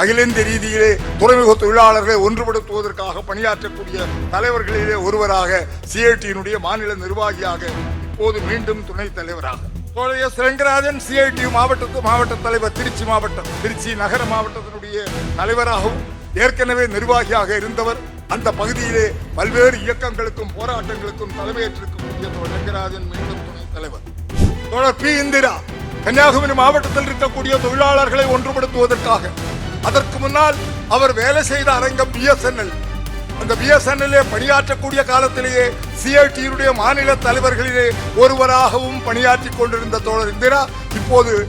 அகில இந்திய ரீதியிலே துறைமுக தொழிலாளர்களை ஒன்றுபடுத்துவதற்காக பணியாற்றக்கூடிய தலைவர்களிலே ஒருவராக சிஐடியினுடைய மாநில நிர்வாகியாக இப்போது மீண்டும் துணைத் தலைவராக. தோழைய சிரங்கராஜன் சிஐடி மாவட்டத்து மாவட்ட தலைவர் திருச்சி மாவட்டம் திருச்சி நகர மாவட்டத்தினுடைய தலைவராகவும் ஏற்கனவே நிர்வாகியாக இருந்தவர். அந்த பகுதியிலே பல்வேறு இயக்கங்களுக்கும் போராட்டங்களுக்கும் தலைமையேற்றிருக்கக்கூடிய தோழர் ரங்கராஜன் மீண்டும் துணைத் தலைவர். தோழர் பி. இந்திரா கன்னியாகுமரி மாவட்டத்தில் இருக்கக்கூடிய தொழிலாளர்களை ஒன்றுபடுத்துவதற்காக அதற்கு முன்னால் அவர் வேலை செய்த அரங்கம் பிஎஸ்என்எல் அந்த பிஎஸ்என்எல்லே பணியாற்றக்கூடிய காலத்திலேயே சிஐடியுடைய மாநில தலைவர்களிலே ஒருவராகவும் பணியாற்றி கொண்டிருந்த தோழர் இந்திரா இப்போது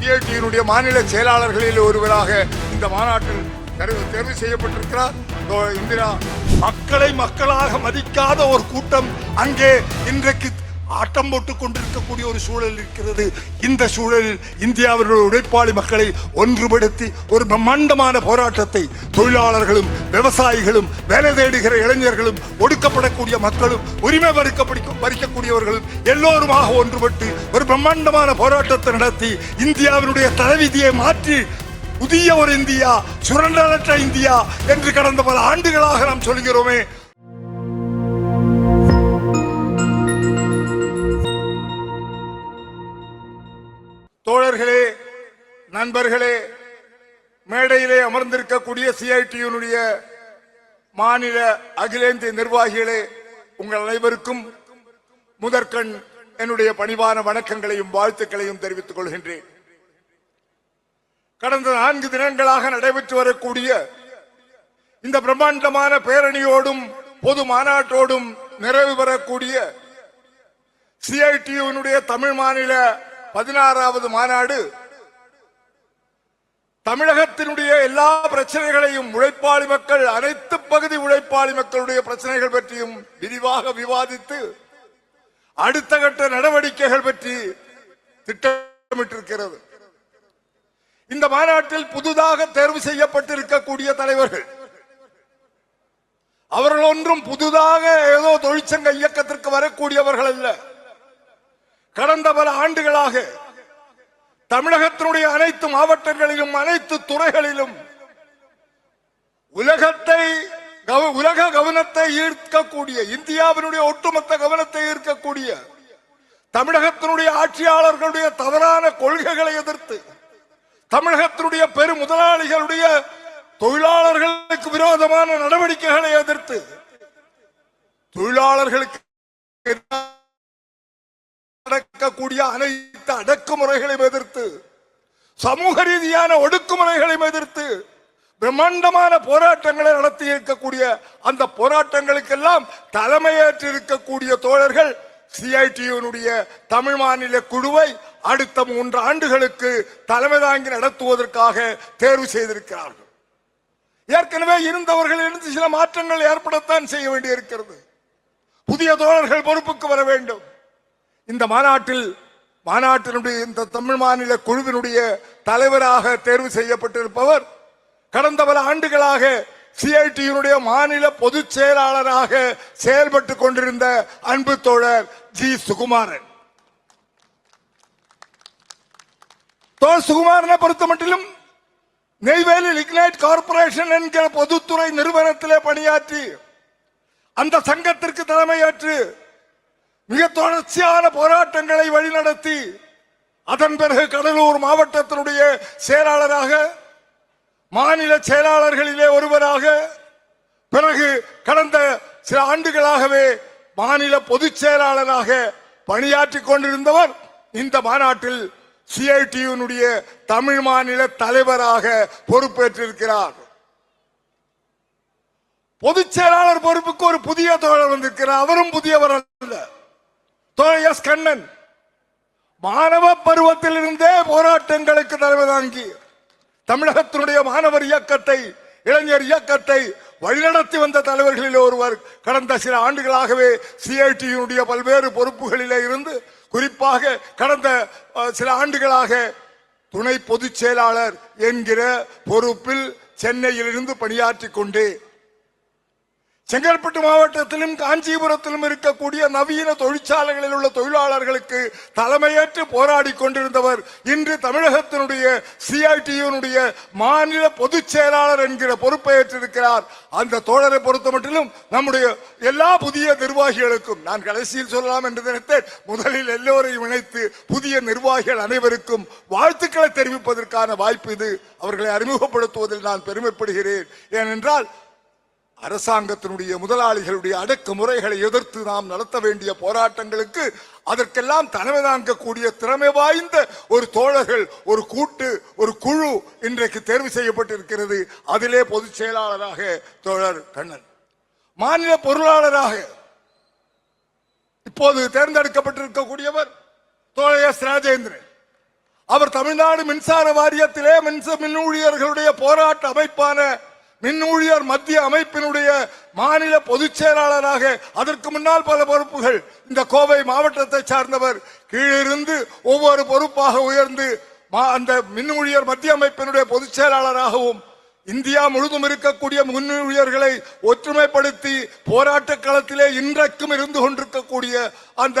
சிஐடியினுடைய மாநில செயலாளர்களில் ஒருவராக இந்த மாநாட்டில் தேர்வு- தேர்வு செய்யப்பட்டிருக்கிறார். இந்திரா மக்களை மக்களாக மதிக்காத ஒரு கூட்டம் அங்கே இன்றைக்கு ஆட்டம் போட்டுக் கொண்டிருக்கக்கூடிய ஒரு சூழல் இருக்கிறது. இந்த சூழலில் இந்தியாவினுடைய உழைப்பாளி மக்களை ஒன்றுபடுத்தி ஒரு பிரம்மாண்டமான போராட்டத்தை தொழிலாளர்களும் விவசாயிகளும் வேலை தேடுகிற இளைஞர்களும் ஒடுக்கப்படக்கூடிய மக்களும் உரிமை பறிக்கப்படி பறிக்கக்கூடியவர்களும் எல்லோருமாக ஒன்றுபட்டு ஒரு பிரம்மாண்டமான போராட்டத்தை நடத்தி இந்தியாவினுடைய தலைவிதியை மாற்றி புதிய ஒரு இந்தியா சுரண்டலற்ற இந்தியா என்று கடந்த பல ஆண்டுகளாக நாம் சொல்கிறோமே தோழர்களே நண்பர்களே மேடையிலே அமர்ந்திருக்கக்கூடிய சிஐடியுனுடைய மாநில அகிலேந்திய நிர்வாகிகளே உங்கள் அனைவருக்கும் முதற்கண் என்னுடைய பணிவான வணக்கங்களையும் வாழ்த்துக்களையும் தெரிவித்துக் கொள்கின்றேன். கடந்த நான்கு தினங்களாக நடைபெற்று வரக்கூடிய இந்த பிரம்மாண்டமான பேரணியோடும் பொது மாநாட்டோடும் நிறைவு பெறக்கூடிய சிஐடியுனுடைய தமிழ் மாநில பதினாறாவது மாநாடு தமிழகத்தினுடைய எல்லா பிரச்சனைகளையும் உழைப்பாளி மக்கள் அனைத்து பகுதி உழைப்பாளி மக்களுடைய பிரச்சனைகள் பற்றியும் விரிவாக விவாதித்து அடுத்த கட்ட நடவடிக்கைகள் பற்றி திட்டமிட்டிருக்கிறது. இந்த மாநாட்டில் புதிதாக தேர்வு செய்யப்பட்டிருக்கக்கூடிய தலைவர்கள் அவர்கள் ஒன்றும் புதிதாக ஏதோ தொழிற்சங்க இயக்கத்திற்கு வரக்கூடியவர்கள் அல்ல. கடந்த பல ஆண்டுகளாக தமிழகத்தினுடைய அனைத்து மாவட்டங்களிலும் அனைத்து துறைகளிலும் உலகத்தை உலக கவனத்தை ஈர்க்கக்கூடிய இந்தியாவினுடைய ஒட்டுமொத்த கவனத்தை ஈர்க்கக்கூடிய தமிழகத்தினுடைய ஆட்சியாளர்களுடைய தவறான கொள்கைகளை எதிர்த்து தமிழகத்தினுடைய பெரும் முதலாளிகளுடைய தொழிலாளர்களுக்கு விரோதமான நடவடிக்கைகளை எதிர்த்து தொழிலாளர்களுக்கு நடக்கக்கூடிய அனைத்து அடக்குமுறைகளையும் எதிர்த்து சமூக ரீதியான ஒடுக்குமுறைகளையும் எதிர்த்து பிரம்மாண்டமான போராட்டங்களை நடத்தி இருக்கக்கூடிய அந்த போராட்டங்களுக்கெல்லாம் தலைமையேற்று இருக்கக்கூடிய தோழர்கள் சிஐடியுனுடைய தமிழ் மாநில குழுவை அடுத்த மூன்று ஆண்டுகளுக்கு தலைமை தாங்கி நடத்துவதற்காக தேர்வு செய்திருக்கிறார்கள். ஏற்கனவே இருந்தவர்களிலிருந்து சில மாற்றங்கள் ஏற்படத்தான் செய்ய வேண்டியிருக்கிறது. புதிய தோழர்கள் பொறுப்புக்கு வர வேண்டும். இந்த மாநாட்டில் மாநாட்டினுடைய இந்த தமிழ் மாநில குழுவினுடைய தலைவராக தேர்வு செய்யப்பட்டிருப்பவர் கடந்த பல ஆண்டுகளாக சிஐடியினுடைய மாநில பொதுச் செயலாளராக செயல்பட்டுக் கொண்டிருந்த அன்பு தோழர் ஜி. சுகுமாரன். தோழர் சுகுமாரனை பொறுத்த மட்டிலும் நெய்வேலி லிக்னைட் கார்பரேஷன் என்கிற பொதுத்துறை நிறுவனத்திலே பணியாற்றி அந்த சங்கத்திற்கு தலைமையேற்று மிக தொடர்ச்சியான போராட்டங்களை வழிநடத்தி அதன் பிறகு கடலூர் மாவட்டத்தினுடைய செயலாளராக மாநில செயலாளர்களிலே ஒருவராக பிறகு கடந்த சில ஆண்டுகளாகவே மாநில பொதுச் செயலாளராக பணியாற்றிக் கொண்டிருந்தவர் இந்த மாநாட்டில் சிஐடியுனுடைய தமிழ் மாநில தலைவராக பொறுப்பேற்றிருக்கிறார். பொதுச் செயலாளர் பொறுப்புக்கு ஒரு புதிய தோழர் வந்திருக்கிறார். அவரும் புதியவர் அல்ல. எஸ் கண்ணன் மாணவ பருவத்திலிருந்தே போராட்டங்களுக்கு தலைமை தாங்கி தமிழகத்தினுடைய மாணவர் இயக்கத்தை இளைஞர் இயக்கத்தை வழிநடத்தி வந்த தலைவர்களில் ஒருவர் கடந்த சில ஆண்டுகளாகவே சிஐடியினுடைய பல்வேறு பொறுப்புகளிலே இருந்து குறிப்பாக கடந்த சில ஆண்டுகளாக துணை பொதுச் செயலாளர் என்கிற பொறுப்பில் சென்னையிலிருந்து பணியாற்றி கொண்டே செங்கல்பட்டு மாவட்டத்திலும் காஞ்சிபுரத்திலும் இருக்கக்கூடிய நவீன தொழிற்சாலைகளில் உள்ள தொழிலாளர்களுக்கு தலைமையேற்று போராடி கொண்டிருந்தவர் இன்று தமிழகத்தினுடைய சிஐடியுனுடைய மாநில பொதுச் செயலாளர் என்கிற பொறுப்பை ஏற்றிருக்கிறார் அந்த தோழரை பொறுத்த மட்டிலும் நம்முடைய எல்லா புதிய நிர்வாகிகளுக்கும் நான் கடைசியில் சொல்லலாம் என்று நினைத்தேன் முதலில் எல்லோரையும் இணைத்து புதிய நிர்வாகிகள் அனைவருக்கும் வாழ்த்துக்களை தெரிவிப்பதற்கான வாய்ப்பு இது. அவர்களை அறிமுகப்படுத்துவதில் நான் பெருமைப்படுகிறேன். ஏனென்றால் அரசாங்கத்தினுடைய முதலாளிகளுடைய அடக்குமுறைகளை எதிர்த்து நாம் நடத்த வேண்டிய போராட்டங்களுக்கு அதற்கெல்லாம் தலைமை தாங்கக்கூடிய திறமை வாய்ந்த ஒரு தோழர்கள் ஒரு கூட்டு ஒரு குழு இன்றைக்கு தேர்வு செய்யப்பட்டிருக்கிறது. அதிலே பொதுச் செயலாளராக தோழர் கண்ணன். மாநில பொருளாளராக இப்போது தேர்ந்தெடுக்கப்பட்டிருக்கக்கூடியவர் தோழர் எஸ் ராஜேந்திரன். அவர் தமிழ்நாடு மின்சார வாரியத்திலே மின்ச மின் ஊழியர்களுடைய போராட்ட அமைப்பான மின் ஊழியர் மத்திய அமைப்பினுடைய மாநில பொதுச் செயலாளராக அதற்கு முன்னால் பல பொறுப்புகள். இந்த கோவை மாவட்டத்தை சார்ந்தவர். கீழிருந்து ஒவ்வொரு பொறுப்பாக உயர்ந்து அந்த மின் ஊழியர் மத்திய அமைப்பினுடைய பொதுச் செயலாளராகவும் இந்தியா முழுதும் இருக்கக்கூடிய மின் ஊழியர்களை ஒற்றுமைப்படுத்தி போராட்ட களத்திலே இன்றைக்கும் இருந்து கொண்டிருக்கக்கூடிய அந்த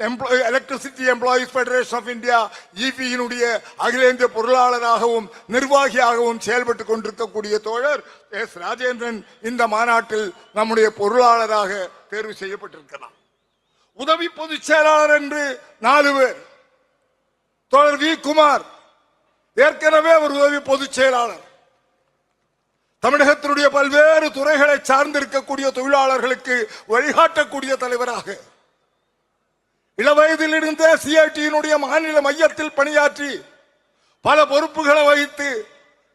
electricity employees federation of India இபியினுடைய அகிலேந்திய பொருளாளராகவும் நிர்வாகியாகவும் செயல்பட்டு கொண்டிருக்கக்கூடிய தோழர் எஸ் ராஜேந்திரன் இந்த மாநாட்டில் நம்முடைய பொருளாளராக தேர்வு செய்யப்பட்டிருக்கலாம் உதவி பொதுச் செயலாளர் என்று நாலு பேர். தோழர் வி. குமார் ஏற்கனவே ஒரு உதவி பொதுச் செயலாளர். தமிழகத்தினுடைய பல்வேறு துறைகளை சார்ந்திருக்கக்கூடிய தொழிலாளர்களுக்கு வழிகாட்டக்கூடிய தலைவராக இளவயதில் இருந்த சிஐடியினுடைய மாநில மையத்தில் பணியாற்றி பல பொறுப்புகளை வகித்து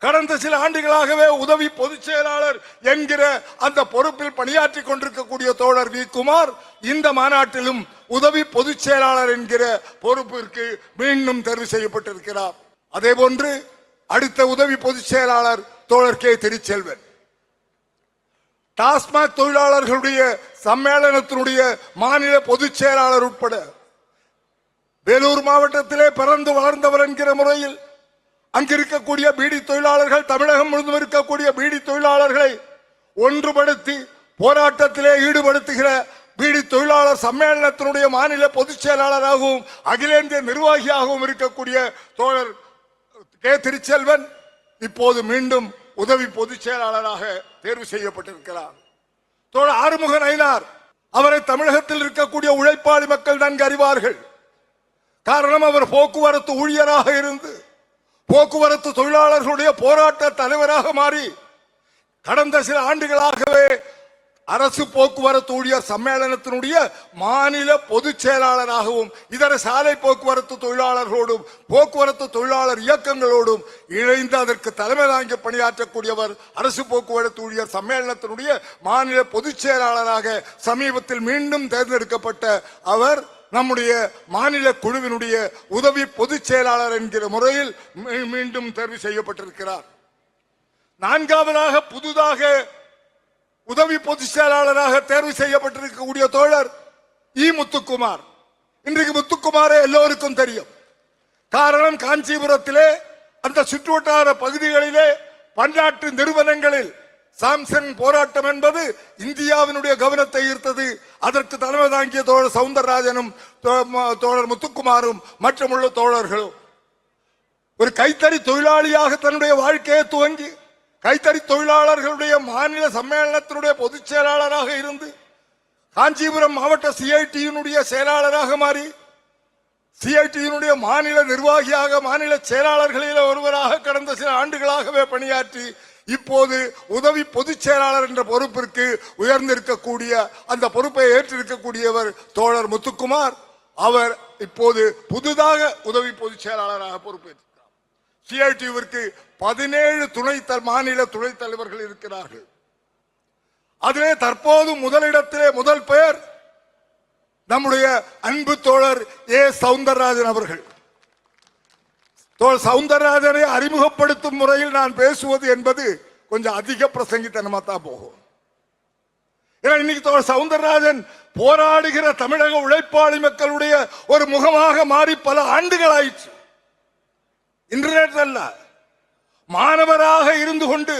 கடந்த சில ஆண்டுகளாகவே உதவி பொதுச் செயலாளர் என்கிற அந்த பொறுப்பில் பணியாற்றி கொண்டிருக்கக்கூடிய தோழர் வி குமார் இந்த மாநாட்டிலும் உதவி பொதுச் செயலாளர் என்கிற பொறுப்பிற்கு மீண்டும் தேர்வு செய்யப்பட்டிருக்கிறார். அதே போன்று அடுத்த உதவி பொதுச் செயலாளர் தோழர் கே. திருச்செல்வன். டாஸ்மாக் தொழிலாளர்களுடைய சம்மேளனத்தினுடைய மாநில பொதுச் செயலாளர் உட்பட வேலூர் மாவட்டத்திலே பிறந்து வளர்ந்தவர் என்கிற முறையில் அங்கிருக்கக்கூடிய பீடி தொழிலாளர்கள் தமிழகம் முழுவதும் இருக்கக்கூடிய பீடி தொழிலாளர்களை ஒன்றுபடுத்தி போராட்டத்திலே ஈடுபடுத்துகிற பீடி தொழிலாளர் சம்மேளனத்தினுடைய மாநில பொதுச் செயலாளராகவும் அகில இந்திய நிர்வாகியாகவும் இருக்கக்கூடிய தோழர் கே திருச்செல்வன் இப்போது மீண்டும் உதவி பொதுச் செயலாளராக தேர்வு செய்யப்பட்டிருக்கிறார். தோழர் ஆறுமுக நயினார் அவரை தமிழகத்தில் இருக்கக்கூடிய உழைப்பாளி மக்கள் நன்கு அறிவார்கள். காரணம் அவர் போக்குவரத்து ஊழியராக இருந்து போக்குவரத்து தொழிலாளர்களுடைய போராட்ட தலைவராக மாறி கடந்த சில ஆண்டுகளாகவே அரசு போக்குவரத்து ஊழியர் சம்மேளனத்தினுடைய மாநில பொதுச் செயலாளராகவும் இதர சாலை போக்குவரத்து தொழிலாளர்களோடும் போக்குவரத்து தொழிலாளர் இயக்கங்களோடும் இணைந்து அதற்கு தலைமை தாங்கி பணியாற்றக்கூடியவர் அரசு போக்குவரத்து ஊழியர் சம்மேளனத்தினுடைய மாநில பொதுச் செயலாளராக சமீபத்தில் மீண்டும் தேர்ந்தெடுக்கப்பட்ட அவர் நம்முடைய மாநில குழுவினுடைய உதவி பொதுச் செயலாளர் என்கிற முறையில் மீ- மீண்டும் தேர்வு செய்யப்பட்டிருக்கிறார். நான்காவதாக புதிதாக உதவி பொதுச் செயலாளராக தேர்வு செய்யப்பட்டிருக்கக்கூடிய தோழர் இ. முத்துக்குமார். இன்றைக்கு முத்துக்குமாரே எல்லோருக்கும் தெரியும். காரணம் காஞ்சிபுரத்திலே அந்த சுற்றுவட்டார பகுதிகளிலே பன்னாட்டு நிறுவனங்களில் சாம்சங் போராட்டம் என்பது இந்தியாவினுடைய கவனத்தை ஈர்த்தது. அதற்கு தலைமை தாங்கிய தோழர் சவுந்தரராஜனும் தோ- தோழர் முத்துக்குமாரும் மற்றமுள்ள தோழர்களும் ஒரு கைத்தறி தொழிலாளியாக தன்னுடைய வாழ்க்கையை துவங்கி கைத்தறி தொழிலாளர்களுடைய மாநில சம்மேளனத்தினுடைய பொதுச் செயலாளராக இருந்து காஞ்சிபுரம் மாவட்ட சிஐடியினுடைய செயலாளராக மாறி சிஐடியினுடைய மாநில நிர்வாகியாக மாநில செயலாளர்களில் ஒருவராக கடந்த சில ஆண்டுகளாகவே பணியாற்றி இப்போது உதவி பொதுச் செயலாளர் என்ற பொறுப்பிற்கு உயர்ந்திருக்கக்கூடிய அந்த பொறுப்பை ஏற்றிருக்கக்கூடியவர் தோழர் முத்துக்குமார். அவர் இப்போது புதிதாக உதவி பொதுச் செயலாளராக பொறுப்பேற்றார் சிஐடிவிற்கு பதினேழு துணை மாநில துணைத் தலைவர்கள் இருக்கிறார்கள். அதிலே தற்போது முதலிடத்திலே முதல் பெயர் நம்முடைய அன்பு தோழர் ஏ. சவுந்தரராஜன் அவர்கள். தோல் சவுந்தரராஜனை அறிமுகப்படுத்தும் முறையில் நான் பேசுவது என்பது கொஞ்சம் அதிக பிரசங்கித்தனமா தான் போகும். ஏன்னா இன்னைக்கு தோல் சவுந்தரராஜன் போராடுகிற தமிழக உழைப்பாளி மக்களுடைய ஒரு முகமாக மாறி பல ஆண்டுகள் ஆயிடுச்சு இன்டர்நெட் அல்ல. மாணவராக இருந்து கொண்டு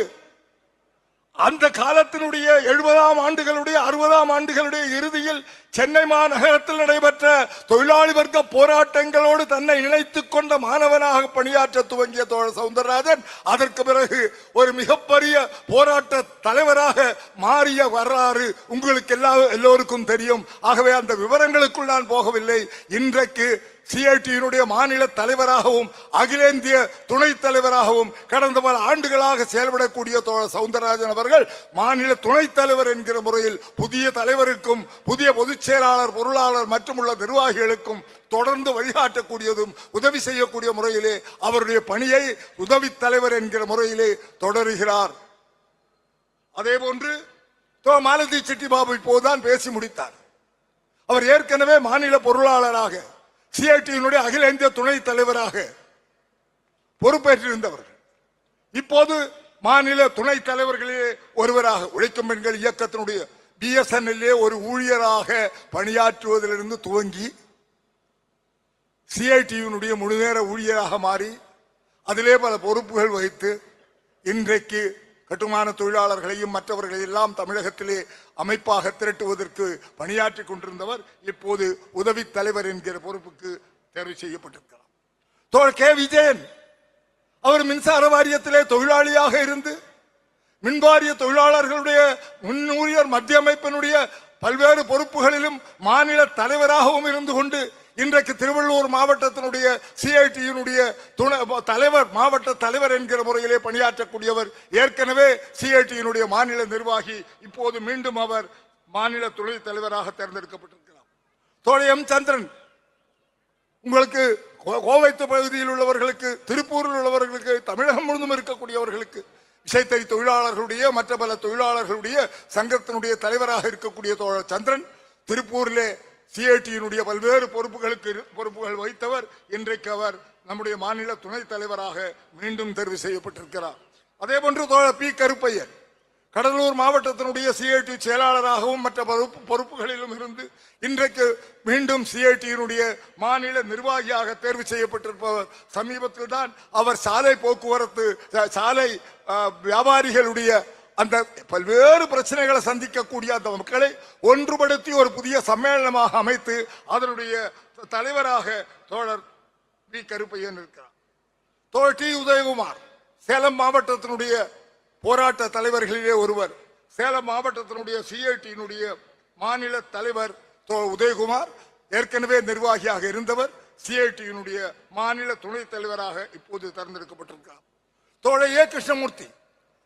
அந்த காலத்தினுடைய எழுபதாம் ஆண்டுகளுடைய அறுபதாம் ஆண்டுகளுடைய இறுதியில் சென்னை மாநகரத்தில் நடைபெற்ற தொழிலாளி வர்க்க போராட்டங்களோடு தன்னை இணைத்துக் கொண்ட மாணவனாக பணியாற்ற துவங்கிய தோழர் சவுந்தரராஜன் அதற்கு பிறகு ஒரு மிகப்பெரிய போராட்ட தலைவராக மாறிய வரலாறு உங்களுக்கு எல்லா எல்லோருக்கும் தெரியும். ஆகவே அந்த விவரங்களுக்குள் நான் போகவில்லை. இன்றைக்கு சிஐடியினுடைய மாநில தலைவராகவும் அகில இந்திய துணைத் தலைவராகவும் கடந்த பல ஆண்டுகளாக செயல்படக்கூடிய சவுந்தரராஜன் அவர்கள் மாநில துணைத் தலைவர் என்கிற முறையில் புதிய தலைவருக்கும் புதிய பொதுச் செயலாளர் பொருளாளர் மற்றும் உள்ள நிர்வாகிகளுக்கும் தொடர்ந்து வழிகாட்டக்கூடியதும் உதவி செய்யக்கூடிய முறையிலே அவருடைய பணியை உதவி தலைவர் என்கிற முறையிலே தொடருகிறார். அதே போன்று மாலதி செட்டி பாபு இப்போதுதான் பேசி முடித்தார். அவர் ஏற்கனவே மாநில பொருளாளராக சிஐடியினுடைய அகில இந்திய துணைத் தலைவராக பொறுப்பேற்றிருந்தவர்கள். இப்போது மாநில துணைத் தலைவர்களே ஒருவராக உழைக்கும் பெண்கள் இயக்கத்தினுடைய பிஎஸ்என்எல்ஏ ஒரு ஊழியராக பணியாற்றுவதிலிருந்து துவங்கி சிஐடியினுடைய முழுநேர ஊழியராக மாறி அதிலே பல பொறுப்புகள் வகித்து இன்றைக்கு கட்டுமான தொழிலாளர்களையும் மற்றவர்களையெல்லாம் தமிழகத்திலே அமைப்பாக திரட்டுவதற்கு பணியாற்றி கொண்டிருந்தவர் இப்போது உதவி தலைவர் என்கிற பொறுப்புக்கு தேர்வு செய்யப்பட்டிருக்கிறார். தோழர் கே. விஜயன் அவர் மின்சார வாரியத்திலே தொழிலாளியாக இருந்து மின்வாரிய தொழிலாளர்களுடைய முன்னூரியர் மத்திய அமைப்பினுடைய பல்வேறு பொறுப்புகளிலும் மாநில தலைவராகவும் இருந்து கொண்டு இன்றைக்கு திருவள்ளூர் மாவட்டத்தினுடைய சிஐடியினுடைய துணை தலைவர் மாவட்ட தலைவர் என்கிற முறையிலே பணியாற்றக்கூடியவர் ஏற்கனவே சிஐடியினுடைய மாநில நிர்வாகி இப்போது மீண்டும் அவர் மாநில துணை தலைவராக தேர்ந்தெடுக்கப்பட்டிருக்கிறார். தோழர் சந்திரன் உங்களுக்கு கோ- கோவை பகுதியில் உள்ளவர்களுக்கு திருப்பூரில் உள்ளவர்களுக்கு தமிழகம் முழுவதும் இருக்கக்கூடியவர்களுக்கு விசைத்தறி தொழிலாளர்களுடைய மற்ற பல தொழிலாளர்களுடைய சங்கத்தினுடைய தலைவராக இருக்கக்கூடிய தோழர் சந்திரன் திருப்பூரிலே சிஐடியினுடைய பல்வேறு பொறுப்புகளுக்கு பொறுப்புகள் வைத்தவர் இன்றைக்கு அவர் நம்முடைய மாநில துணைத் தலைவராக மீண்டும் தேர்வு செய்யப்பட்டிருக்கிறார். அதே போன்று தோழர் பி. கருப்பையன் கடலூர் மாவட்டத்தினுடைய சிஐடி செயலாளராகவும் மற்ற பொறுப்பு பொறுப்புகளிலும் இருந்து இன்றைக்கு மீண்டும் சிஐடியினுடைய மாநில நிர்வாகியாக தேர்வு செய்யப்பட்டிருப்பவர். சமீபத்தில் தான் அவர் சாலை போக்குவரத்து சாலை வியாபாரிகளுடைய அந்த பல்வேறு பிரச்சனைகளை சந்திக்கக்கூடிய அந்த மக்களை ஒன்றுபடுத்தி ஒரு புதிய சம்மேளனமாக அமைத்து அதனுடைய தலைவராக தோழர் வி கருப்பையன் இருக்கிறார். தோழர் டி. உதயகுமார் சேலம் மாவட்டத்தினுடைய போராட்ட தலைவர்களிலே ஒருவர் சேலம் மாவட்டத்தினுடைய சிஐடியினுடைய மாநில தலைவர் தோ- உதயகுமார் ஏற்கனவே நிர்வாகியாக இருந்தவர் சிஐடியினுடைய மாநில துணைத் தலைவராக இப்போது தேர்ந்தெடுக்கப்பட்டிருக்கிறார். தோழர் ஏ. கிருஷ்ணமூர்த்தி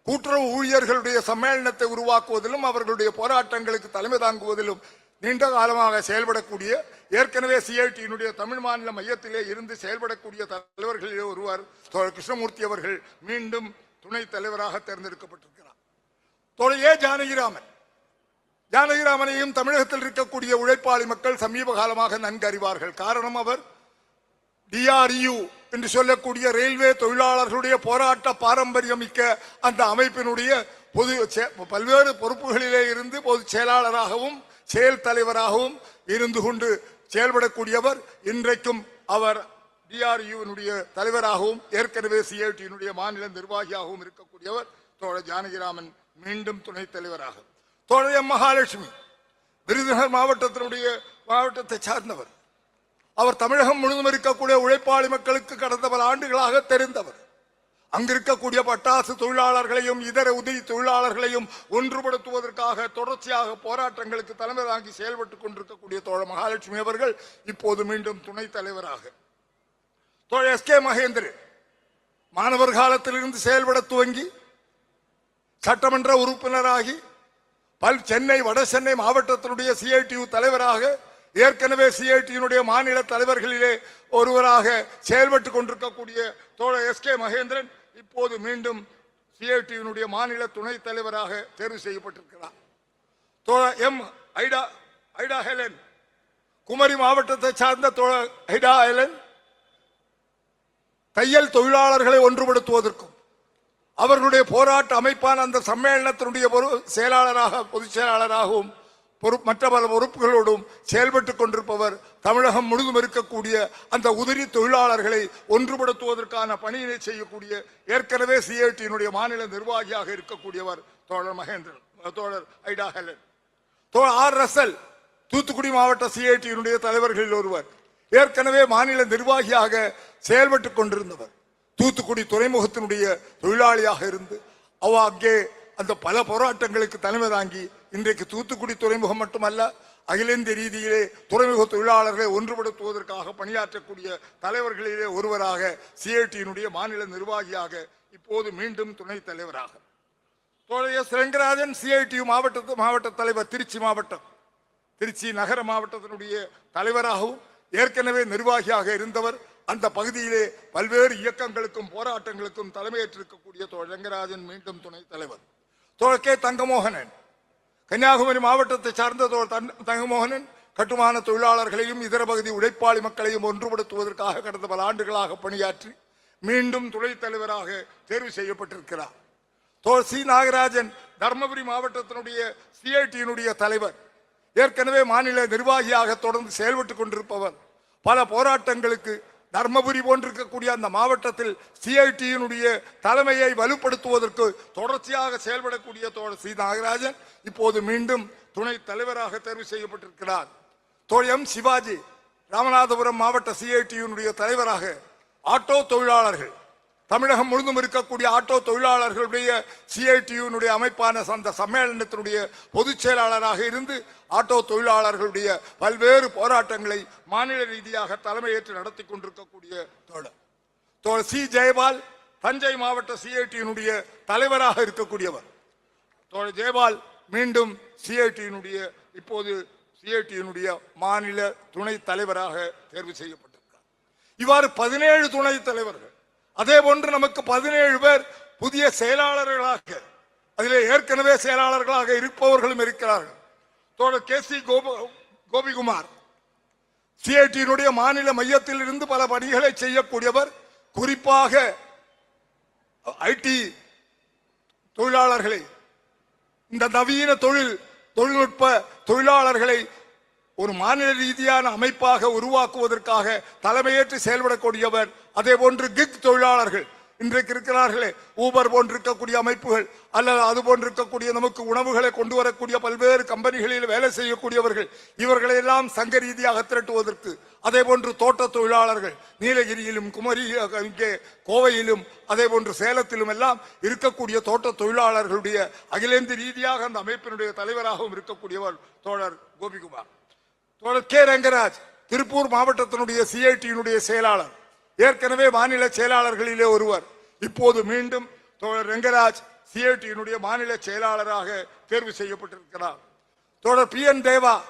கூட்டுறவு ஊழியர்களுடைய சம்மேளனத்தை உருவாக்குவதிலும் அவர்களுடைய போராட்டங்களுக்கு தலைமை தாங்குவதிலும் நீண்ட காலமாக செயல்படக்கூடிய ஏற்கனவே சிஐடியினுடைய தமிழ் மாநில மையத்திலே இருந்து செயல்படக்கூடிய தலைவர்களிலே ஒருவர் கிருஷ்ணமூர்த்தி அவர்கள் மீண்டும் துணைத் தலைவராக தேர்ந்தெடுக்கப்பட்டிருக்கிறார். தோழர் ஜானகிராமன். ஜானகிராமனையும் தமிழகத்தில் இருக்கக்கூடிய உழைப்பாளி மக்கள் சமீப காலமாக நன்கு அறிவார்கள். காரணம் அவர் டிஆர்யூ என்று சொல்லக்கூடிய ரயில்வே தொழிலாளர்களுடைய போராட்ட பாரம்பரியம் மிக்க அந்த அமைப்பினுடைய பொது செ- பல்வேறு பொறுப்புகளிலே இருந்து பொதுச் செயலாளராகவும் செயல் தலைவராகவும் இருந்து கொண்டு செயல்படக்கூடியவர் இன்றைக்கும் அவர் டிஆர்யூனுடைய தலைவராகவும் ஏற்கனவே சிஐடியினுடைய மாநில நிர்வாகியாகவும் இருக்கக்கூடியவர் தோழர் ஜானகிராமன் மீண்டும் துணைத் தலைவராக. தோழர் எம். மகாலட்சுமி விருதுநகர் மாவட்டத்தினுடைய மாவட்டத்தை சார்ந்தவர். அவர் தமிழகம் முழுவதும் இருக்கக்கூடிய உழைப்பாளி மக்களுக்கு கடந்த பல ஆண்டுகளாக தெரிந்தவர். அங்கிருக்கக்கூடிய பட்டாசு தொழிலாளர்களையும் இதர உதவி தொழிலாளர்களையும் ஒன்றுபடுத்துவதற்காக தொடர்ச்சியாக போராட்டங்களுக்கு தலைமை தாங்கி செயல்பட்டுக் கொண்டிருக்கக்கூடிய தோழர் மகாலட்சுமி அவர்கள் இப்போது மீண்டும் துணைத் தலைவராக. தோழர் எஸ் கே மகேந்திரன் மாணவர் காலத்திலிருந்து செயல்பட துவங்கி சட்டமன்ற உறுப்பினராகி பல் சென்னை வட சென்னை மாவட்டத்தினுடைய சிஐடியு தலைவராக ஏற்கனவே சிஐடியினுடைய மாநில தலைவர்களிலே ஒருவராக செயல்பட்டு கொண்டிருக்கக்கூடிய தோழர் எஸ் கே மகேந்திரன் இப்போது மீண்டும் சிஐடியினுடைய மாநில துணைத் தலைவராக தேர்வு செய்யப்பட்டிருக்கிறார். தோழர் எம் ஐடா ஐடா ஹெலன் குமரி மாவட்டத்தை சார்ந்த தோழர் ஐடா ஹெலன் தையல் தொழிலாளர்களை ஒன்றுபடுத்துவதற்கும் அவர்களுடைய போராட்ட அமைப்பான அந்த சம்மேளனத்தினுடைய ஒரு செயலாளராக பொதுச் செயலாளராகவும் பொறுப்பு மற்ற பல பொறுப்புகளோடும் செயல்பட்டுக் கொண்டிருப்பவர் தமிழகம் முழுதும் இருக்கக்கூடிய அந்த உதிரி தொழிலாளர்களை ஒன்றுபடுத்துவதற்கான பணியினை செய்யக்கூடிய ஏற்கனவே சிஐடியினுடைய மாநில நிர்வாகியாக இருக்கக்கூடியவர் தோழர் மகேந்திரன் தோழர் ஐடா ஹெலன். தோழர் ஆர். ரசல் தூத்துக்குடி மாவட்ட சிஐடியினுடைய தலைவர்களில் ஒருவர். ஏற்கனவே மாநில நிர்வாகியாக செயல்பட்டுக் கொண்டிருந்தவர். தூத்துக்குடி துறைமுகத்தினுடைய தொழிலாளியாக இருந்து அவ அங்கே அந்த பல போராட்டங்களுக்கு தலைமை தாங்கி இன்றைக்கு தூத்துக்குடி துறைமுகம் மட்டுமல்ல அகிலேந்திய ரீதியிலே துறைமுக தொழிலாளர்களை ஒன்றுபடுத்துவதற்காக பணியாற்றக்கூடிய தலைவர்களிலே ஒருவராக சிஐடியினுடைய மாநில நிர்வாகியாக இப்போது மீண்டும் துணைத் தலைவராக. தோழைய சிரங்கராஜன் சிஐடியு மாவட்ட மாவட்ட தலைவர் திருச்சி மாவட்டம். திருச்சி நகர மாவட்டத்தினுடைய தலைவராகவும் ஏற்கனவே நிர்வாகியாக இருந்தவர். அந்த பகுதியிலே பல்வேறு இயக்கங்களுக்கும் போராட்டங்களுக்கும் தலைமையேற்றிருக்கக்கூடிய தோழங்கராஜன் ரங்கராஜன் மீண்டும் துணைத் தலைவர். தோழ கே. தங்கமோகனன். கன்னியாகுமரி மாவட்டத்தை சார்ந்த தன்- தங்கமோகனன் கட்டுமான தொழிலாளர்களையும் இதர பகுதி உழைப்பாளி மக்களையும் ஒன்றுபடுத்துவதற்காக கடந்த பல ஆண்டுகளாக பணியாற்றி மீண்டும் துணைத் தலைவராக தேர்வு செய்யப்பட்டிருக்கிறார். தோ சி. நாகராஜன் தர்மபுரி மாவட்டத்தினுடைய சிஐடியினுடைய தலைவர். ஏற்கனவே மாநில நிர்வாகியாக தொடர்ந்து செயல்பட்டு கொண்டிருப்பவர். பல போராட்டங்களுக்கு தர்மபுரி போன்றிருக்கக்கூடிய அந்த மாவட்டத்தில் சிஐடியினுடைய தலைமையை வலுப்படுத்துவதற்கு தொடர்ச்சியாக செயல்படக்கூடிய தோழர் சி நாகராஜன் இப்போது மீண்டும் துணை தலைவராக தேர்வு செய்யப்பட்டிருக்கிறார். தோழர் எம் சிவாஜி ராமநாதபுரம் மாவட்ட சிஐடியினுடைய தலைவராக ஆட்டோ தொழிலாளர்கள் தமிழகம் முழுதும் இருக்கக்கூடிய ஆட்டோ தொழிலாளர்களுடைய சிஐடியுனுடைய அமைப்பான அந்த சம்மேளனத்தினுடைய பொதுச் செயலாளராக இருந்து ஆட்டோ தொழிலாளர்களுடைய பல்வேறு போராட்டங்களை மாநில ரீதியாக தலைமையேற்று நடத்தி கொண்டிருக்கக்கூடிய தோழர். தோழர் சி. ஜெயபால் தஞ்சை மாவட்ட சிஐடியினுடைய தலைவராக இருக்கக்கூடியவர். தோழர் ஜெயபால் மீண்டும் சிஐடியினுடைய இப்போது சிஐடியினுடைய மாநில துணைத் தலைவராக தேர்வு செய்யப்பட்டிருக்கிறார். இவ்வாறு பதினேழு துணைத் தலைவர்கள் அதே போன்று நமக்கு பதினேழு பேர் புதிய செயலாளர்களாக அதில் ஏற்கனவே செயலாளர்களாக இருப்பவர்களும் இருக்கிறார்கள். தோழர் கே சி கோபிகுமார் சிஐடியினுடைய மாநில மையத்தில் இருந்து பல பணிகளை செய்யக்கூடியவர் குறிப்பாக ஐடி தொழிலாளர்களை இந்த நவீன தொழில் தொழில்நுட்ப தொழிலாளர்களை ஒரு மாநில ரீதியான அமைப்பாக உருவாக்குவதற்காக தலைமையேற்று செயல்படக்கூடியவர் அதே போன்று கிக் தொழிலாளர்கள். இன்றைக்கு இருக்கிறார்களே ஊபர் போன்றிருக்கக்கூடிய அமைப்புகள் அல்லது அது போன்றிருக்கக்கூடிய நமக்கு உணவுகளை கொண்டு வரக்கூடிய பல்வேறு கம்பெனிகளில் வேலை செய்யக்கூடியவர்கள் இவர்களை எல்லாம் சங்க ரீதியாக திரட்டுவதற்கு. அதே போன்று தோட்ட தொழிலாளர்கள் நீலகிரியிலும் குமரி இங்கே கோவையிலும் அதே போன்று சேலத்திலும் எல்லாம் இருக்கக்கூடிய தோட்ட தொழிலாளர்களுடைய அகிலேந்து ரீதியாக அந்த அமைப்பினுடைய தலைவராகவும் இருக்கக்கூடியவர் தோழர் கோபிகுமார். தோழர் கே ரங்கராஜ் திருப்பூர் மாவட்டத்தினுடைய சிஐடியினுடைய செயலாளர். ஏற்கனவே மாநில செயலாளர்களிலே ஒருவர் இப்போது மீண்டும் தோழர் ரெங்கராஜ் சிஐடியினுடைய மாநில செயலாளராக தேர்வு செய்யப்பட்டிருக்கிறார். தோழர் பி என் தேவா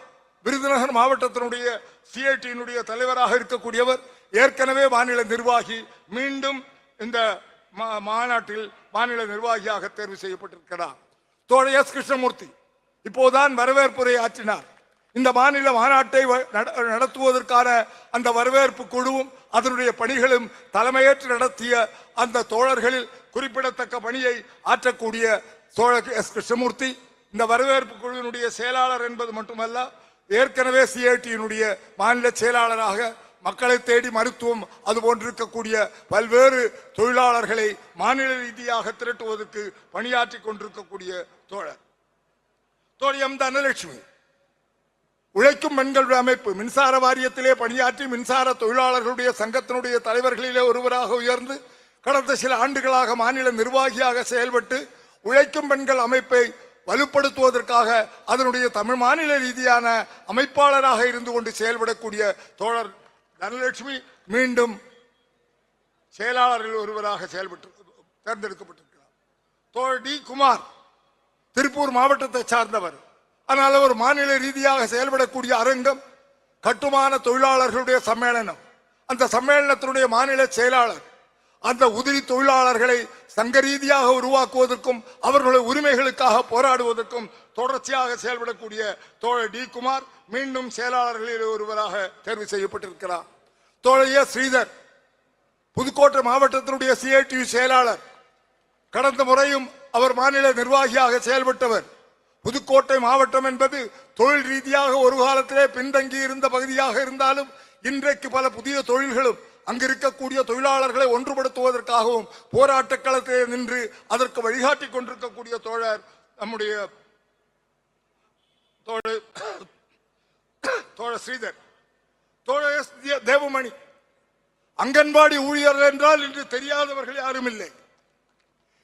விருதுநகர் மாவட்டத்தினுடைய சிஐடியினுடைய தலைவராக இருக்கக்கூடியவர் ஏற்கனவே மாநில நிர்வாகி மீண்டும் இந்த மா- மாநாட்டில் மாநில நிர்வாகியாக தேர்வு செய்யப்பட்டிருக்கிறார். தோழர் எஸ். கிருஷ்ணமூர்த்தி இப்போதுதான் வரவேற்புரை ஆற்றினார். இந்த மாநில மாநாட்டை வ- நட- நடத்துவதற்கான அந்த வரவேற்பு குழுவும் அதனுடைய பணிகளும் தலைமையேற்று நடத்திய அந்த தோழர்களில் குறிப்பிடத்தக்க பணியை ஆற்றக்கூடிய தோழர் எஸ் கிருஷ்ணமூர்த்தி இந்த வரவேற்பு குழுவினுடைய செயலாளர் என்பது மட்டுமல்ல ஏற்கனவே சிஐடியினுடைய மாநில செயலாளராக மக்களை தேடி மருத்துவம் அது போன்றிருக்கக்கூடிய பல்வேறு தொழிலாளர்களை மாநில ரீதியாக திரட்டுவதற்கு பணியாற்றி கொண்டிருக்கக்கூடிய தோழர். தோழி எம் தனலட்சுமி உழைக்கும் பெண்களுடைய அமைப்பு. மின்சார வாரியத்திலே பணியாற்றி மின்சார தொழிலாளர்களுடைய சங்கத்தினுடைய தலைவர்களிலே ஒருவராக உயர்ந்து கடந்த சில ஆண்டுகளாக மாநில நிர்வாகியாக செயல்பட்டு உழைக்கும் பெண்கள் அமைப்பை வலுப்படுத்துவதற்காக அதனுடைய தமிழ் மாநில ரீதியான அமைப்பாளராக இருந்து கொண்டு செயல்படக்கூடிய தோழர் தனலட்சுமி மீண்டும் செயலாளர்கள் ஒருவராக செயல்பட்டு தேர்ந்தெடுக்கப்பட்டிருக்கிறார். தோழர் டி. குமார் திருப்பூர் மாவட்டத்தை சார்ந்தவர். ஆனால் ஒரு மாநில ரீதியாக செயல்படக்கூடிய அரங்கம் கட்டுமான தொழிலாளர்களுடைய சம்மேளனம். அந்த சம்மேளனத்தினுடைய மாநில செயலாளர் அந்த உதிரி தொழிலாளர்களை சங்க ரீதியாக உருவாக்குவதற்கும் அவர்களுடைய உரிமைகளுக்காக போராடுவதற்கும் தொடர்ச்சியாக செயல்படக்கூடிய தோழர் டி குமார் மீண்டும் செயலாளர்களில் ஒருவராக தேர்வு செய்யப்பட்டிருக்கிறார். தோழைய ஸ்ரீதர் புதுக்கோட்டை மாவட்டத்தினுடைய சிஐடியு செயலாளர். கடந்த முறையும் அவர் மாநில நிர்வாகியாக செயல்பட்டவர். புதுக்கோட்டை மாவட்டம் என்பது தொழில் ரீதியாக ஒரு காலத்திலே பின்தங்கி இருந்த பகுதியாக இருந்தாலும் இன்றைக்கு பல புதிய தொழில்களும் அங்கு இருக்கக்கூடிய தொழிலாளர்களை ஒன்றுபடுத்துவதற்காகவும் போராட்ட களத்திலே நின்று அதற்கு வழிகாட்டி கொண்டிருக்கக்கூடிய தோழர் நம்முடைய தோழர் ஸ்ரீதர் தோழர் எஸ். தேவமணி அங்கன்வாடி ஊழியர்கள் என்றால் இன்று தெரியாதவர்கள் யாரும் இல்லை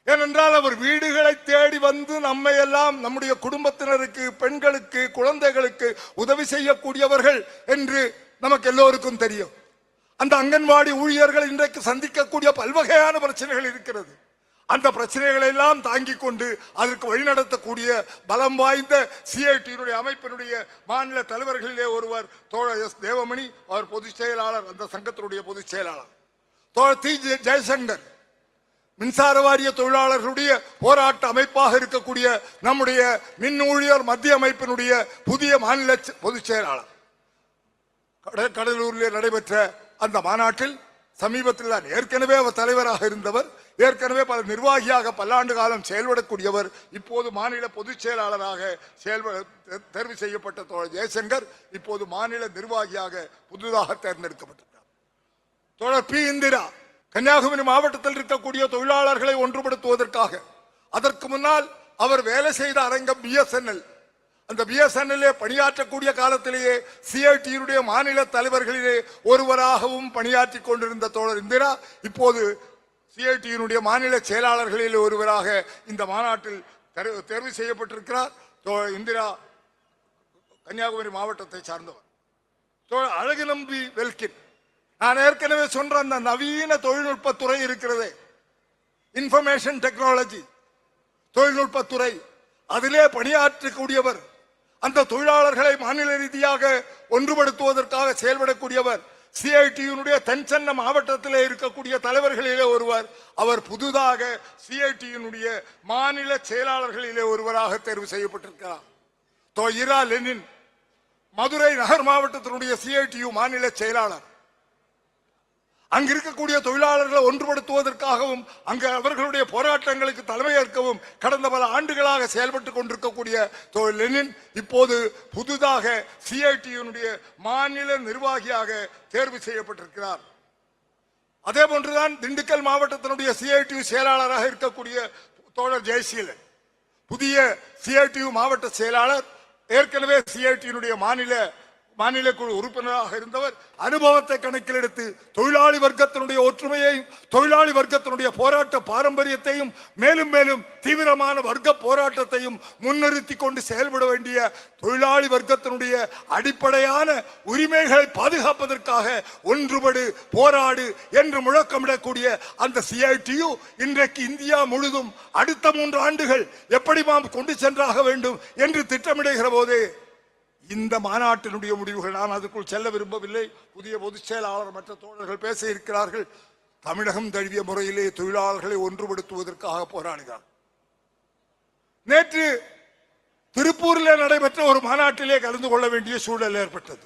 ஏனென்றால் அவர் வீடுகளை தேடி வந்து நம்மை எல்லாம் நம்முடைய குடும்பத்தினருக்கு பெண்களுக்கு குழந்தைகளுக்கு உதவி செய்யக்கூடியவர்கள் என்று நமக்கு எல்லோருக்கும் தெரியும். அந்த அங்கன்வாடி ஊழியர்கள் இன்றைக்கு சந்திக்கக்கூடிய பல்வகையான பிரச்சனைகள் இருக்கிறது. அந்த பிரச்சனைகளை எல்லாம் தாங்கிக் கொண்டு அதற்கு வழிநடத்தக்கூடிய பலம் வாய்ந்த சிஐடியினுடைய அமைப்பினுடைய மாநில தலைவர்களிலே ஒருவர் தோழர் எஸ் தேவமணி அவர் பொதுச் செயலாளர் அந்த சங்கத்தினுடைய பொதுச் செயலாளர். தோழர் தி ஜெயசங்கர். மின்சார வாரிய தொழிலாளர்களுடைய போராட்ட அமைப்பாக இருக்கக்கூடிய நம்முடைய மின் ஊழியர் மத்திய அமைப்பினுடைய புதிய மாநில பொதுச் செயலாளர். கட- கடலூரில் நடைபெற்ற அந்த மாநாட்டில் சமீபத்தில் தான் ஏற்கனவே அவர் தலைவராக இருந்தவர் ஏற்கனவே பல நிர்வாகியாக பல்லாண்டு காலம் செயல்படக்கூடியவர் இப்போது மாநில பொதுச் செயலாளராக செயல்பட தேர்வு செய்யப்பட்ட தோழர் ஜெயசங்கர் இப்போது மாநில நிர்வாகியாக புதிதாக தேர்ந்தெடுக்கப்பட்டிருக்கிறார். தோழர் பி. இந்திரா கன்னியாகுமரி மாவட்டத்தில் இருக்கக்கூடிய தொழிலாளர்களை ஒன்றுபடுத்துவதற்காக. அதற்கு முன்னால் அவர் வேலை செய்த அரங்கம் பிஎஸ்என்எல் அந்த பிஎஸ்என்எல்லே பணியாற்றக்கூடிய காலத்திலேயே சிஐடியினுடைய மாநில தலைவர்களிலே ஒருவராகவும் பணியாற்றி கொண்டிருந்த தோழர் இந்திரா இப்போது சிஐடியினுடைய மாநில செயலாளர்களில் ஒருவராக இந்த மாநாட்டில் தேர்வு செய்யப்பட்டிருக்கிறார். இந்திரா கன்னியாகுமரி மாவட்டத்தை சார்ந்தவர். அழகு நம்பி வெல்கின். நான் ஏற்கனவே சொல்ற அந்த நவீன தொழில்நுட்பத்துறை இருக்கிறதே. இன்ஃபர்மேஷன் டெக்னாலஜி தொழில்நுட்பத்துறை. அதிலே பணியாற்றக்கூடியவர் அந்த தொழிலாளர்களை மாநில ரீதியாக ஒன்றுபடுத்துவதற்காக செயல்படக்கூடியவர் சிஐடியினுடைய தென்சென்ன மாவட்டத்திலே இருக்கக்கூடிய தலைவர்களிலே ஒருவர் அவர் புதிதாக சிஐடியினுடைய மாநில செயலாளர்களிலே ஒருவராக தேர்வு செய்யப்பட்டிருக்கிறார். தோ இரா லெனின் மதுரை நகர் மாவட்டத்தினுடைய சிஐடியு மாநில செயலாளர். அங்க இருக்கக்கூடிய தொழிலாளர்களை ஒன்றுபடுத்துவதற்காகவும் அங்கு அவர்களுடைய போராட்டங்களுக்கு தலைமையேற்கவும் கடந்த பல ஆண்டுகளாக செயல்பட்டு கொண்டிருக்கக்கூடிய லெனின் இப்போது புதிதாக சிஐடியினுடைய மாநில நிர்வாகியாக தேர்வு செய்யப்பட்டிருக்கிறார். அதே போன்றுதான் திண்டுக்கல் மாவட்டத்தினுடைய சிஐடியு செயலாளராக இருக்கக்கூடிய தோழர் ஜெயசீலன். புதிய சிஐடியு மாவட்ட செயலாளர் ஏற்கனவே சிஐடியினுடைய மாநில மாநில குழு உறுப்பினராக இருந்தவர் அனுபவத்தை கணக்கில் எடுத்து தொழிலாளி வர்க்கத்தினுடைய ஒற்றுமையையும் தொழிலாளி வர்க்கத்தினுடைய போராட்ட பாரம்பரியத்தையும் மேலும் மேலும் தீவிரமான வர்க்க போராட்டத்தையும் முன்னிறுத்தி கொண்டு செயல்பட வேண்டிய தொழிலாளி வர்க்கத்தினுடைய அடிப்படையான உரிமைகளை பாதுகாப்பதற்காக ஒன்றுபடு போராடு என்று முழக்கமிடக்கூடிய அந்த சிஐடியு இன்றைக்கு இந்தியா முழுதும் அடுத்த மூன்று ஆண்டுகள் எப்படி நாம் கொண்டு சென்றாக வேண்டும் என்று திட்டமிடுகிற போதே இந்த மாநாட்டினுடைய முடிவுகள் நான் அதுக்குள் செல்ல விரும்பவில்லை. புதிய பொதுச் செயலாளர் மற்ற தோழர்கள் பேச இருக்கிறார்கள். தமிழகம் தழுவிய முறையிலே தொழிலாளர்களை ஒன்றுபடுத்துவதற்காக போராடினார். நேற்று திருப்பூரில் நடைபெற்ற ஒரு மாநாட்டிலே கலந்து கொள்ள வேண்டிய சூழல் ஏற்பட்டது.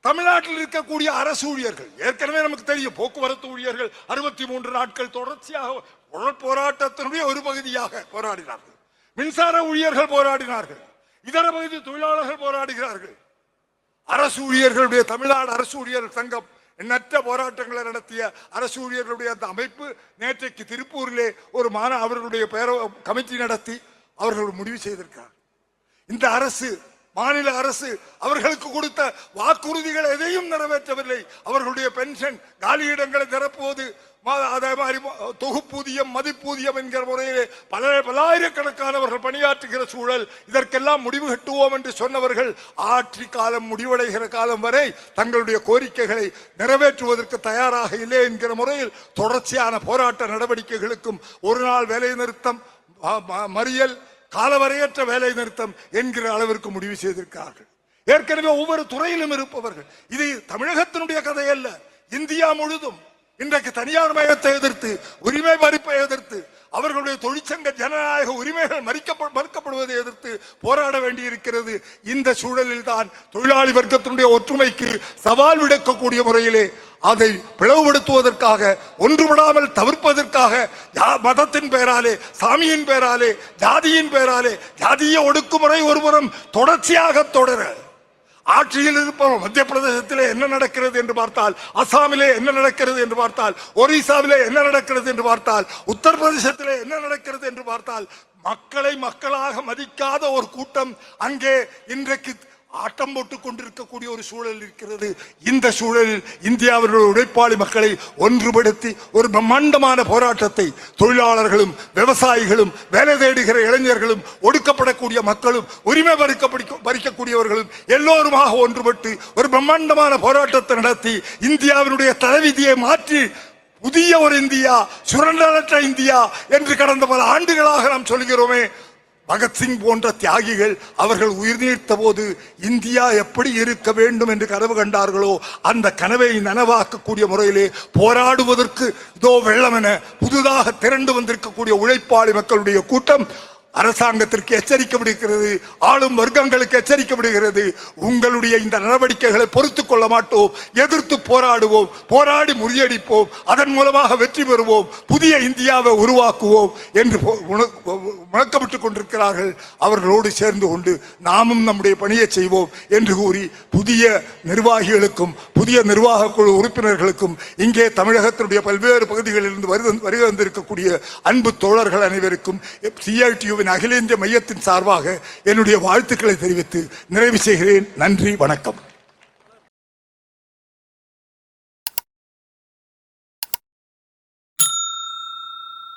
தமிழ்நாட்டில் இருக்கக்கூடிய அரசு ஊழியர்கள் ஏற்கனவே நமக்கு தெரியும் போக்குவரத்து ஊழியர்கள் அறுபத்தி மூன்று நாட்கள் தொடர்ச்சியாக போராட்டத்தினுடைய ஒரு பகுதியாக போராடினார்கள். மின்சார ஊழியர்கள் போராடினார்கள். இதர பகுதி தொழிலாளர்கள் போராடுகிறார்கள். அரசு ஊழியர்களுடைய தமிழ்நாடு அரசு ஊழியர் சங்கம் எண்ணற்ற போராட்டங்களை நடத்திய அரசு ஊழியர்களுடைய அந்த அமைப்பு நேற்றைக்கு திருப்பூரிலே ஒரு மாண அவர்களுடைய பேர கமிட்டி நடத்தி அவர்கள் முடிவு செய்திருக்கிறார். இந்த அரசு மாநில அரசு அவர்களுக்கு கொடுத்த வாக்குறுதிகள் எதையும் நிறைவேற்றவில்லை. அவர்களுடைய பென்ஷன் காலியிடங்களை நிரப்புவது அதே மாதிரி தொகுப்பூதியம் மதிப்பூதியம் என்கிற முறையிலே பல பல்லாயிரக்கணக்கானவர்கள் பணியாற்றுகிற சூழல் இதற்கெல்லாம் முடிவு கட்டுவோம் என்று சொன்னவர்கள் ஆட்சி காலம் முடிவடைகிற காலம் வரை தங்களுடைய கோரிக்கைகளை நிறைவேற்றுவதற்கு தயாராக இல்லை என்கிற முறையில் தொடர்ச்சியான போராட்ட நடவடிக்கைகளுக்கும் ஒரு நாள் வேலை நிறுத்தம் மறியல் காலவரையற்ற வேலை நிறுத்தம் என்கிற அளவிற்கு முடிவு செய்திருக்கிறார்கள். ஏற்கனவே ஒவ்வொரு துறையிலும் இருப்பவர்கள். இது தமிழகத்தினுடைய கதை அல்ல. இந்தியா முழுதும் இன்றைக்கு தனியார் மயத்தை எதிர்த்து உரிமை மறுப்பை எதிர்த்து அவர்களுடைய தொழிற்சங்க ஜனநாயக உரிமைகள் மறிக்கப்ப மறுக்கப்படுவதை எதிர்த்து போராட வேண்டியிருக்கிறது. இந்த சூழலில் தான் தொழிலாளி வர்க்கத்தினுடைய ஒற்றுமைக்கு சவால் விடுக்கக்கூடிய முறையிலே அதை பிளவுபடுத்துவதற்காக ஒன்றுபடாமல் தவிர்ப்பதற்காக மதத்தின் பெயராலே சாமியின் பெயராலே ஜாதியின் பெயராலே ஜாதிய ஒடுக்குமுறை ஒருபுறம் தொடர்ச்சியாக தொடர ஆட்சியில் இருப்போம் மத்திய பிரதேசத்திலே என்ன நடக்கிறது என்று பார்த்தால் அசாமிலே என்ன நடக்கிறது என்று பார்த்தால் ஒரிசாவிலே என்ன நடக்கிறது என்று பார்த்தால் உத்தரப்பிரதேசத்திலே என்ன நடக்கிறது என்று பார்த்தால் மக்களை மக்களாக மதிக்காத ஒரு கூட்டம் அங்கே இன்றைக்கு ஆட்டம் போட்டுக் கொண்டிருக்கக்கூடிய ஒரு சூழல் இருக்கிறது. இந்த சூழலில் இந்தியாவினுடைய உழைப்பாளி மக்களை ஒன்றுபடுத்தி ஒரு பிரம்மாண்டமான போராட்டத்தை தொழிலாளர்களும் விவசாயிகளும் வேலை தேடுகிற இளைஞர்களும் ஒடுக்கப்படக்கூடிய மக்களும் உரிமை பறிக்க பறிக்கக்கூடியவர்களும் எல்லோருமாக ஒன்றுபட்டு ஒரு பிரம்மாண்டமான போராட்டத்தை நடத்தி இந்தியாவினுடைய தலைவிதியை மாற்றி புதிய ஒரு இந்தியா சுரண்டலற்ற இந்தியா என்று கடந்த பல ஆண்டுகளாக நாம் சொல்கிறோமே பகத்சிங் போன்ற தியாகிகள் அவர்கள் உயிர் நீர்த்த போது இந்தியா எப்படி இருக்க வேண்டும் என்று கனவு கண்டார்களோ அந்த கனவை நனவாக்கக்கூடிய முறையிலே போராடுவதற்கு இதோ வெள்ளம் என புதிதாக திரண்டு வந்திருக்கக்கூடிய உழைப்பாளி மக்களுடைய கூட்டம் அரசாங்கத்திற்கு எச்சரிக்கை ஆளும் வர்க்கங்களுக்கு எச்சரிக்கை விடுகிறது. உங்களுடைய இந்த நடவடிக்கைகளை பொறுத்துக் கொள்ள மாட்டோம் எதிர்த்து போராடுவோம் போராடி முறியடிப்போம் அதன் மூலமாக வெற்றி பெறுவோம் புதிய இந்தியாவை உருவாக்குவோம் என்று போ- முழக்கமிட்டுக் கொண்டிருக்கிறார்கள். அவர்களோடு சேர்ந்து கொண்டு நாமும் நம்முடைய பணியை செய்வோம் என்று கூறி புதிய நிர்வாகிகளுக்கும் புதிய நிர்வாக குழு உறுப்பினர்களுக்கும் இங்கே தமிழகத்தினுடைய பல்வேறு பகுதிகளிலிருந்து வருகை வந்திருக்கக்கூடிய அன்பு தோழர்கள் அனைவருக்கும் சிஐடியுவின் அகில இந்திய மையத்தின் சார்பாக என்னுடைய வாழ்த்துக்களை தெரிவித்து நிறைவு செய்கிறேன். நன்றி வணக்கம்.